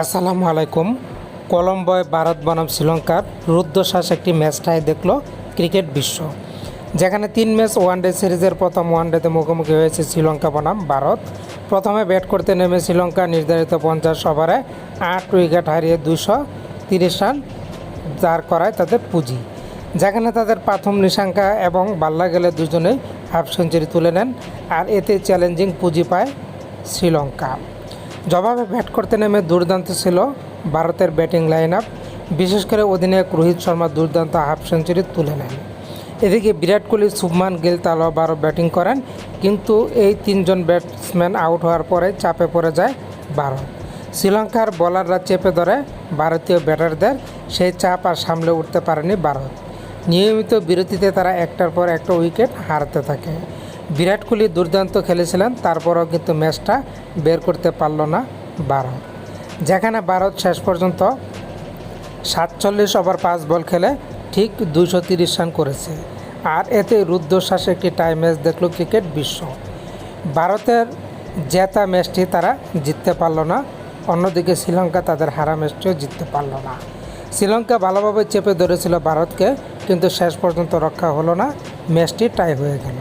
আসসালামু আলাইকুম। কলম্বোয় ভারত বনাম শ্রীলঙ্কার রুদ্ধশ্বাস একটি ম্যাচ টাই দেখল ক্রিকেট বিশ্ব। যেখানে তিন ম্যাচ ওয়ানডে সিরিজের প্রথম ওয়ানডেতে মুখোমুখি হয়েছে শ্রীলঙ্কা বনাম ভারত। প্রথমে ব্যাট করতে নেমে শ্রীলঙ্কা নির্ধারিত পঞ্চাশ ওভারে আট উইকেট হারিয়ে দুশো তিরিশ রান দাঁড় করায় তাদের পুঁজি। যেখানে তাদের প্রাথম নিশাঙ্কা এবং বাল্লা গেলে দুজনেই হাফ সেঞ্চুরি তুলে নেন, আর এতে চ্যালেঞ্জিং পুঁজি পায় শ্রীলঙ্কা। জবাবে ব্যাট করতে নেমে দুর্দান্ত ছিল ভারতের ব্যাটিং লাইন আপ বিশেষ করে অধিনায়ক রোহিত শর্মা দুর্দান্ত হাফ সেঞ্চুরি তুলে নেন। এদিকে বিরাট কোহলি, শুভমান গিল তালবারও ব্যাটিং করেন, কিন্তু এই তিনজন ব্যাটসম্যান আউট হওয়ার পরে চাপে পড়ে যায় ভারত। শ্রীলঙ্কার বোলাররা চেপে ধরে ভারতীয় ব্যাটারদের, সেই চাপ আর সামলে উঠতে পারেনি ভারত। নিয়মিত বিরতিতে তারা একটার পর একটা উইকেট হারাতে থাকে। বিরাট কোহলি দুর্দান্ত খেলেছিলেন, তারপরও কিন্তু ম্যাচটা বের করতে পারল না ভারত যেখানে ভারত শেষ পর্যন্ত সাতচল্লিশ ওভার পাঁচ বল খেলে ঠিক দুশো তিরিশ রান করেছে। আর এতে রুদ্ধশ্বাসে একটি টাই ম্যাচ দেখল ক্রিকেট বিশ্ব। ভারতের জেতা ম্যাচটি তারা জিততে পারল না, অন্যদিকে শ্রীলঙ্কা তাদের হারা ম্যাচটিও জিততে পারল না। শ্রীলঙ্কা ভালোভাবে চেপে ধরেছিল ভারতকে, কিন্তু শেষ পর্যন্ত রক্ষা হলো না, ম্যাচটি টাই হয়ে গেল।